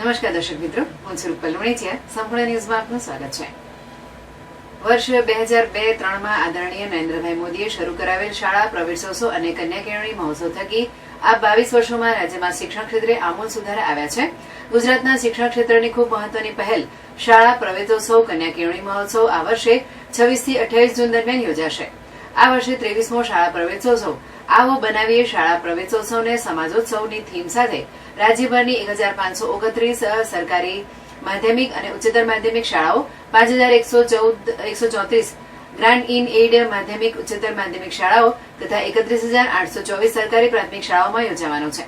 નમસ્કાર દર્શક મિત્રો, હું છું રૂપલ સંપૂર્ણ ન્યૂઝમાં આપનું સ્વાગત છે. વર્ષ બે હજાર બે ત્રણમાં આદરણીય નરેન્દ્રભાઈ મોદીએ શરૂ કરાવેલ શાળા, પ્રવેશોત્સવ અને કન્યા કેળવણી મહોત્સવ થકી આ બાવીસ વર્ષોમાં રાજ્યમાં શિક્ષણ ક્ષેત્રે આમૂલ સુધારા આવ્યા છે. ગુજરાતના શિક્ષણ ક્ષેત્રની ખૂબ મહત્વની પહેલ, શાળા, પ્રવેશોત્સવ કન્યા કેળવણી મહોત્સવ આ વર્ષે છવ્વીસથી અઠ્યાવીસ જૂન દરમિયાન યોજાશે. આ વર્ષે ત્રેવીસમો શાળા પ્રવેશોત્સવ. આવો બનાવીએ શાળા પ્રવેશોત્સવને સમાજોત્સવની થીમ સાથે. રાજ્યભરની એક હજાર પાંચસો ઓગત્રીસ સરકારી માધ્યમિક અને ઉચ્ચતર માધ્યમિક શાળાઓ, પાંચ હજાર એકસો ચૌદ, એકસો ચોત્રીસ ગ્રાન્ડ ઇન એઇડ માધ્યમિક, ઉચ્ચતર માધ્યમિક શાળાઓ તથા એકત્રીસ હજાર આઠસો ચોવીસ સરકારી પ્રાથમિક શાળાઓમાં યોજાવાનો છે.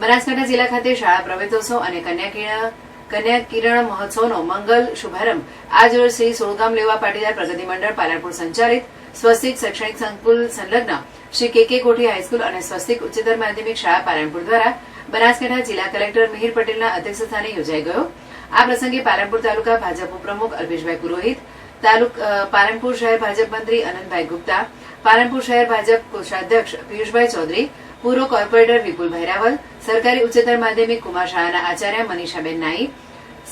બનાસકાંઠા જિલ્લા ખાતે શાળા પ્રવેશોત્સવ અને કન્યા કિરણ કન્યા કિરણ મહોત્સવનો મંગલ શુભારંભ. આજ શ્રી સોળગામ લેવા પાટીદાર પ્રગતિ મંડળ પાલનપુર સંચાલિત સ્વસ્તિક શૈક્ષણિક સંકુલ સંલગ્ન શ્રી કે કે કોઠી હાઈસ્કૂલ અને સ્વસ્તિક ઉચ્ચતર માધ્યમિક શાળા પાલનપુર દ્વારા બનાસકાંઠા જિલ્લા કલેક્ટર મિહિર પટેલના અધ્યક્ષસ્થાને યોજાઈ ગયો. આ પ્રસંગે પાલનપુર તાલુકા ભાજપ ઉપપ્રમુખ અલ્પેશભાઈ પુરોહિત તાલુક પાલનપુર શહેર ભાજપ મંત્રી અનંતભાઈ ગુપ્તા, પાલનપુર શહેર ભાજપ કોષાધ્યક્ષ પિયુષભાઈ ચૌધરી, પૂર્વ કોર્પોરેટર વિપુલભાઈ રાવલ, સરકારી ઉચ્ચતર માધ્યમિક કુમાર શાહના આચાર્ય મનીષાબેન નાઈ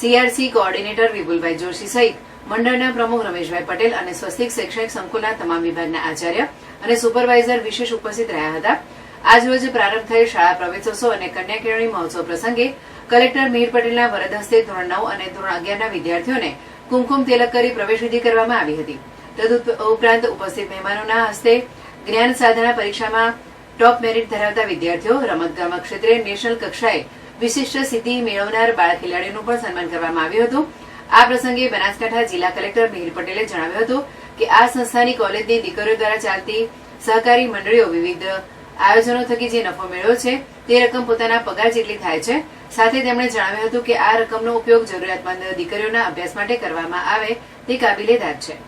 સીઆરસી કોઓર્ડિનેટર વિપુલભાઈ જોશી સહિત મંડળના પ્રમુખ રમેશભાઈ પટેલ અને સ્વસ્તિક શૈક્ષણિક સંકુલના તમામ વિભાગના આચાર્ય અને સુપરવાઇઝર વિશેષ ઉપસ્થિત રહ્યા હતા. આજરોજ પ્રારંભ થયેલ શાળા પ્રવેશોત્સવ અને કન્યા કેળવણી મહોત્સવ પ્રસંગે કલેક્ટર મિહિર પટેલના વરદ હસ્તે ધોરણ નવ અને ધોરણ અગિયારના વિદ્યાર્થીઓને કુમકુમ તિલક કરી પ્રવેશવિધિ કરવામાં આવી હતી. તદ ઉપસ્થિત મહેમાનોના હસ્તે જ્ઞાન સાધના પરીક્ષામાં ટોપ મેરિટ ધરાવતા વિદ્યાર્થીઓ, રમતગમત ક્ષેત્રે નેશનલ કક્ષાએ વિશિષ્ટ સિદ્ધિ મેળવનાર બાળ ખેલાડીઓનું પણ સન્માન કરવામાં આવ્યું હતું. આ પ્રસંગે બનાસકાંઠા જિલ્લા કલેક્ટર મિહિર પટેલે જણાવ્યું હતું કે આ સંસ્થાની કોલેજની દીકરીઓ દ્વારા ચાલતી સહકારી મંડળીઓ વિવિધ આયોજનો થકી જે નફો મેળવ્યો છે, તે રકમ પોતાના પગાર જેટલી થાય છે. સાથે તેમણે જણાવ્યું હતું કે આ રકમનો ઉપયોગ જરૂરિયાતમંદ દીકરીઓના અભ્યાસ માટે કરવામાં આવે તે કાબિલેદાદ છે.